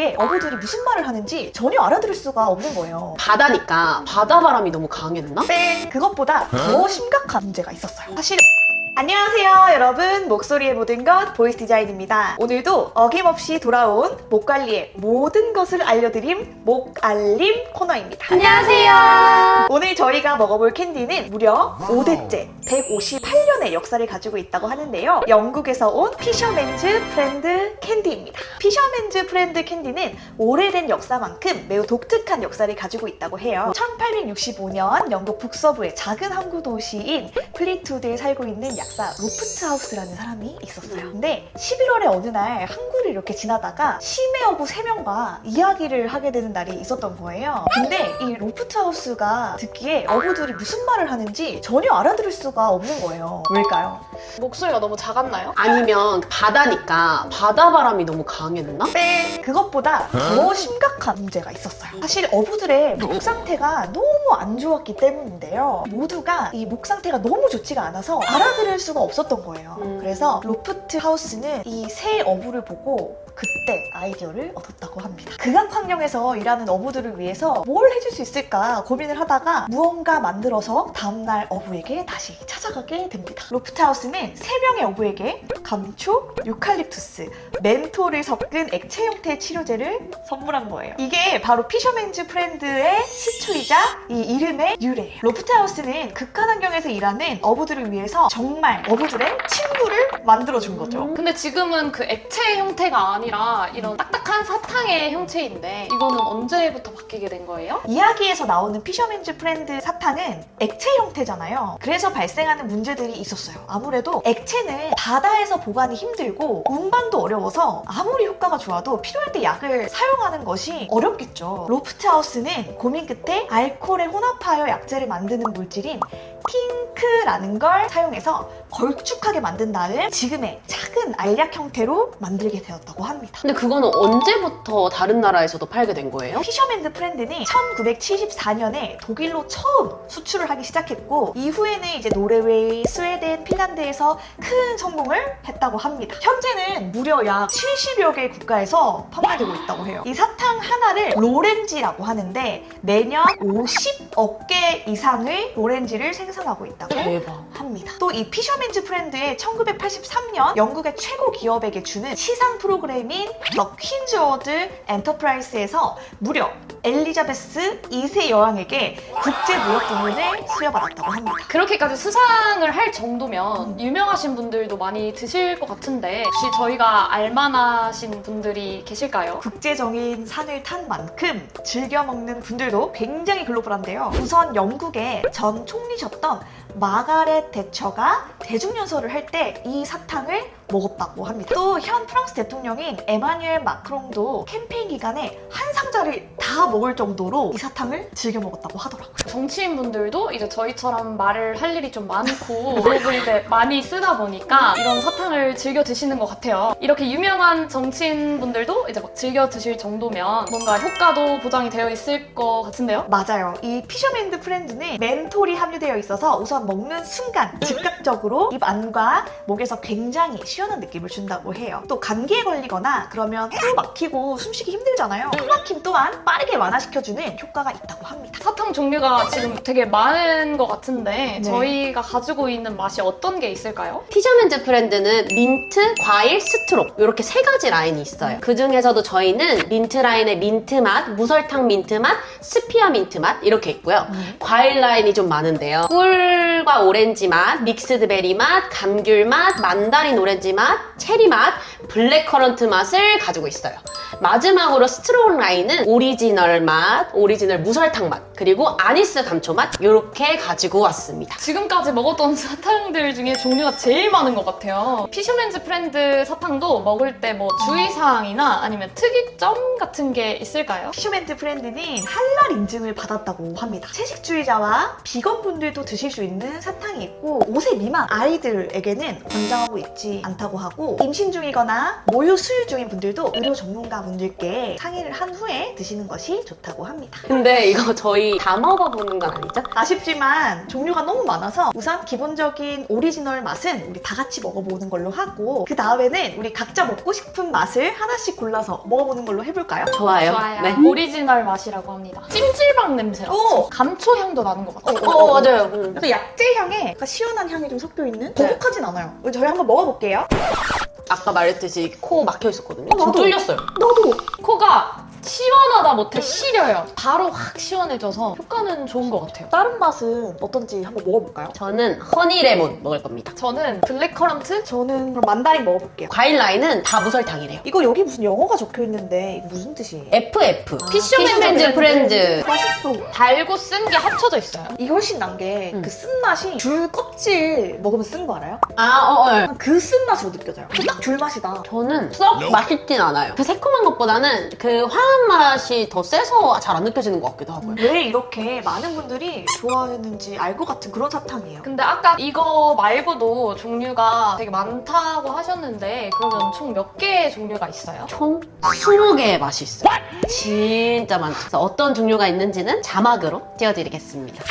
이게 어부들이 무슨 말을 하는지 전혀 알아들을 수가 없는 거예요. 바다니까 바다 바람이 너무 강했나? 땡! 그것보다 더 심각한 문제가 있었어요. 사실 안녕하세요 여러분 목소리의 모든 것 보이스 디자인입니다 오늘도 어김없이 돌아온 목 관리의 모든 것을 알려드림 목알림 코너입니다 안녕하세요. 오늘 저희가 먹어볼 캔디는 무려 5대째 158년의 역사를 가지고 있다고 하는데요. 영국에서 온 피셔맨즈 프렌드 캔디입니다. 피셔맨즈 프렌드 캔디는 오래된 역사만큼 매우 독특한 역사를 가지고 있다고 해요. 1865년 영국 북서부의 작은 항구 도시인 플리투드에 살고 있는 약사 로프트 하우스라는 사람이 있었어요. 근데 11월에 어느 날 항구를 이렇게 지나다가 심해 어부 3명과 이야기를 하게 되는 날이 있었던 거예요. 근데 이 로프트 하우스가 듣기에 어부들이 무슨 말을 하는지 전혀 알아들을 수가 없는 거예요. 왜일까요? 목소리가 너무 작았나요? 아니면 바다니까 바다 바람이 너무 강했나? 땡! 그것보다 더 심각한 문제가 있었어요. 사실 어부들의 목 상태가 너무 안 좋았기 때문인데요. 모두가 이 목 상태가 너무 좋지가 않아서 알아들을 수가 없었던 거예요. 음. 그래서 로프트 하우스는 이 새 어부를 보고 그때 아이디어를 얻었다고 합니다. 극악 환경에서 일하는 어부들을 위해서 뭘 해줄 수 있을까 고민을 하다가 무언가 만들어서 다음날 어부에게 다시 찾아가게 됩니다. 로프트 하우스는 세 명의 어부에게 감초, 유칼립투스, 멘토를 섞은 액체 형태의 치료제를 선물한 거예요. 이게 바로 피셔맨즈 프렌드의 시초이자 이 이름의 유래예요. 로프트 하우스는 극한 환경에서 일하는 어부들을 위해서 정말 어부들의 친구를 만들어준 거죠. 근데 지금은 그 액체 형태가 아니라 이런 딱딱한 사탕의 형체인데 이거는 언제부터 바뀌게 된 거예요? 이야기에서 나오는 피셔맨즈 프렌드 사탕은 액체 형태잖아요. 그래서 발생하는 문제들이 있었어요. 아무래도 액체는 바다에서 보관이 힘들고 운반도 어려워서 아무리 효과가 좋아도 필요할 때 약을 사용하는 것이 어렵겠죠. 로프트 하우스는 고민 끝에 알코올에 혼합하여 약재를 만드는 물질인 핑크라는 걸 사용해서 걸쭉하게 만든 다음 지금의 작은 알약 형태로 만들게 되었다고 합니다. 근데 그거는 언제부터 다른 나라에서도 팔게 된 거예요? 피셔맨드 프렌드는 1974년에 독일로 처음 수출을 하기 시작했고 이후에는 이제 노르웨이, 스웨덴, 핀란드에서 큰 성공을 했다고 합니다. 현재는 무려 약 70여 개 국가에서 판매되고 있다고 해요. 이 사탕 하나를 로렌지라고 하는데 매년 50억 개 이상의 로렌지를 생산하고 있다고 대박. 합니다. 또 이 피셔맨즈 프렌드의 1983년 영국의 최고 기업에게 주는 시상 프로그램 인 더 퀸즈 워드 엔터프라이스에서 무려 엘리자베스 2세 여왕에게 국제 무역 부문을 수여받았다고 합니다. 그렇게까지 수상을 할 정도면 유명하신 분들도 많이 드실 것 같은데 혹시 저희가 알만하신 분들이 계실까요? 국제적인 산을 탄 만큼 즐겨 먹는 분들도 굉장히 글로벌한데요. 우선 영국의 전 총리셨던 마가렛 대처가 대중연설을 할 때 이 사탕을 먹었다고 합니다. 또 현 프랑스 대통령인 에마뉴엘 마크롱도 캠페인 기간에 한 상자를 다 먹을 정도로 이 사탕을 즐겨 먹었다고 하더라고요. 정치인 분들도 이제 저희처럼 말을 할 일이 좀 많고 블로그를 이제 많이 쓰다 보니까 이런 사탕을 즐겨 드시는 것 같아요. 이렇게 유명한 정치인 분들도 이제 막 즐겨 드실 정도면 뭔가 효과도 보장이 되어 있을 것 같은데요? 맞아요. 이 피셔맨드 프렌드는 멘톨이 함유되어 있어서 우선 먹는 순간 즉각적으로 입 안과 목에서 굉장히 시원 한 느낌을 준다고 해요. 또 감기에 걸리거나 그러면 코 막히고 숨쉬기 힘들잖아요. 코 막힘 또한 빠르게 완화시켜주는 효과가 있다고 합니다. 사탕 종류가 지금 되게 많은 것 같은데 네. 저희가 가지고 있는 맛이 어떤 게 있을까요? 피셔맨즈 브랜드는 민트, 과일, 스트롭 이렇게 세 가지 라인이 있어요. 그 중에서도 저희는 민트 라인의 민트 맛, 무설탕 민트 맛, 스피아 민트 맛 이렇게 있고요. 과일 라인이 좀 많은데요. 꿀과 오렌지 맛, 믹스드 베리 맛, 감귤 맛, 만다린 오렌지 맛, 체리 맛, 블랙커런트 맛을 가지고 있어요. 마지막으로 스트로우 라인은 오리지널 맛, 오리지널 무설탕 맛, 그리고 아니스 감초 맛 이렇게 가지고 왔습니다. 지금까지 먹었던 사탕들 중에 종류가 제일 많은 것 같아요. 피셔맨즈 프렌드 사탕도 먹을 때 뭐 주의사항이나 아니면 특이점 같은 게 있을까요? 피셔맨드 프렌드는 한랄 인증을 받았다고 합니다. 채식주의자와 비건 분들도 드실 수 있는 사탕이 있고 5세 미만 아이들에게는 권장하고 있지 않다고 하고 임신 중이거나 모유 수유 중인 분들도 의료 전문가 분 들께 상의를 한 후에 드시는 것이 좋다고 합니다. 근데 이거 저희 다 먹어보는 건 아니죠? 아쉽지만 종류가 너무 많아서 우선 기본적인 오리지널 맛은 우리 다 같이 먹어보는 걸로 하고 그 다음에는 우리 각자 먹고 싶은 맛을 하나씩 골라서 먹어보는 걸로 해볼까요? 좋아요. 좋아요. 네. 오리지널 맛이라고 합니다. 찜질방 냄새. 오! 감초 향도 나는 것 같아요. 어, 맞아요. 음. 또 약재 향에 약간 시원한 향이 좀 섞여 있는 네. 거북하진 않아요. 저희 한번 먹어볼게요. 아까 말했듯이 코 막혀 있었거든요. 어, 나도. 지금 뚫렸어요. 나도 코가 시원하다 못해 시려요. 바로 확 시원해져서 효과는 좋은 것 같아요. 다른 맛은 어떤지 한번 먹어볼까요? 저는 허니 레몬 먹을 겁니다. 저는 블랙커런트? 저는 그럼 만다린 먹어볼게요. 과일 라인은 다 무설탕이래요. 이거 여기 무슨 영어가 적혀 있는데 이거 무슨 뜻이에요? FF 피쉬맨즈 프렌즈. 맛있어. 달고 쓴 게 합쳐져 있어요. 이게 훨씬 난 게 음. 그 쓴맛이 줄 껍질 먹으면 쓴 거 알아요? 아, 어, 어. 그 쓴맛으로 느껴져요. 딱줄 맛이다. 저는 썩 맛있진 않아요. 그 새콤한 것보다는 그 화한 맛이 더 세서 잘 안 느껴지는 것 같기도 하고요. 왜 이렇게 많은 분들이 좋아했는지 알 것 같은 그런 사탕이에요. 근데 아까 이거 말고도 종류가 되게 많다고 하셨는데 그러면 총 몇 개의 종류가 있어요? 총 20개의 맛이 있어요. 진짜 많죠. 그래서 어떤 종류가 있는지는 자막으로 띄워드리겠습니다.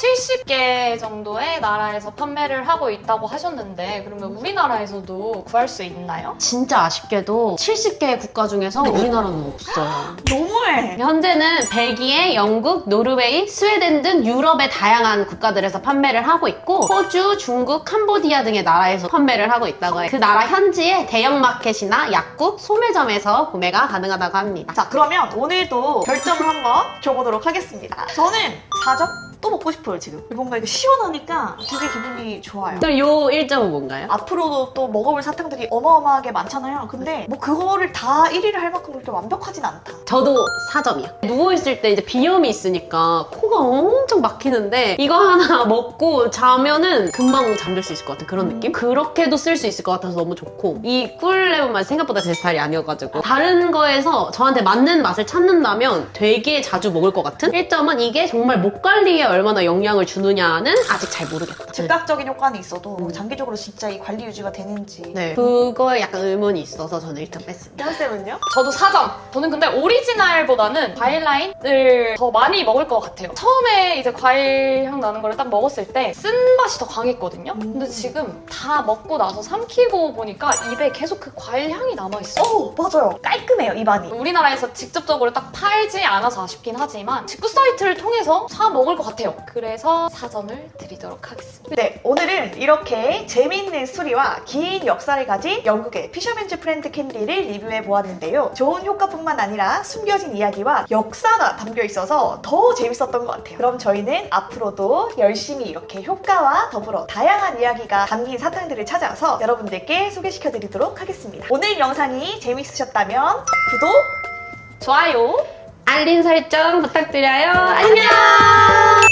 70개 정도의 나라에서 판매를 하고 있다고 하셨는데 그러면 우리나라에서도 구할 수 있나요? 진짜 아쉽게도 70개의 국가 중에서 우리나라는 없어요. 너무해. 현재는 벨기에, 영국, 노르웨이, 스웨덴 등 유럽의 다양한 국가들에서 판매를 하고 있고 호주, 중국, 캄보디아 등의 나라에서 판매를 하고 있다고 해요. 그 나라 현지의 대형 마켓이나 약국, 소매점에서 구매가 가능하다고 합니다. 자, 그러면 오늘도 결정을 한번 줘보도록 하겠습니다. 저는 4점? 또 먹고 싶어요, 지금. 뭔가 이거 시원하니까 되게 기분이 좋아요. 그럼 요 1점은 뭔가요? 앞으로도 또 먹어볼 사탕들이 어마어마하게 많잖아요. 근데 뭐 그거를 다 1위를 할 만큼 그렇게 완벽하진 않다. 저도 4점이요. 누워있을 때 이제 비염이 있으니까 코가 엄청 막히는데 이거 하나 먹고 자면은 금방 잠들 수 있을 것 같은 그런 느낌? 그렇게도 쓸 수 있을 것 같아서 너무 좋고 이 꿀레몬 맛 생각보다 제 스타일이 아니어가지고 다른 거에서 저한테 맞는 맛을 찾는다면 되게 자주 먹을 것 같은 1점은 이게 정말 목 관리에 얼마나 영향을 주느냐는 아직 잘 모르겠다. 즉각적인 효과는 있어도 음. 장기적으로 진짜 이 관리 유지가 되는지. 네. 그거에 약간 의문이 있어서 저는 1점 뺐습니다. 쌤은요? 저도 4점. 저는 근데 오리지널보다는 과일 라인을 더 많이 먹을 것 같아요. 처음에 이제 과일 향 나는 거를 딱 먹었을 때 쓴맛이 더 강했거든요. 근데 지금 다 먹고 나서 삼키고 보니까 입에 계속 그 과일 향이 남아있어요. 어, 맞아요. 깔끔해요, 입안이. 우리나라에서 직접적으로 딱 팔지 않아서 아쉽긴 하지만 직구 사이트를 통해서 사 먹을 것 같아요. 그래서 4점을 드리도록 하겠습니다. 네, 오늘은 이렇게 재미있는 스토리와 긴 역사를 가진 영국의 피셔맨즈 프렌드 캔디를 리뷰해 보았는데요. 좋은 효과뿐만 아니라 숨겨진 이야기와 역사가 담겨 있어서 더 재밌었던 것 같아요. 그럼 저희는 앞으로도 열심히 이렇게 효과와 더불어 다양한 이야기가 담긴 사탕들을 찾아서 여러분들께 소개시켜 드리도록 하겠습니다. 오늘 영상이 재밌으셨다면 구독, 좋아요. 알림 설정 부탁드려요. 안녕!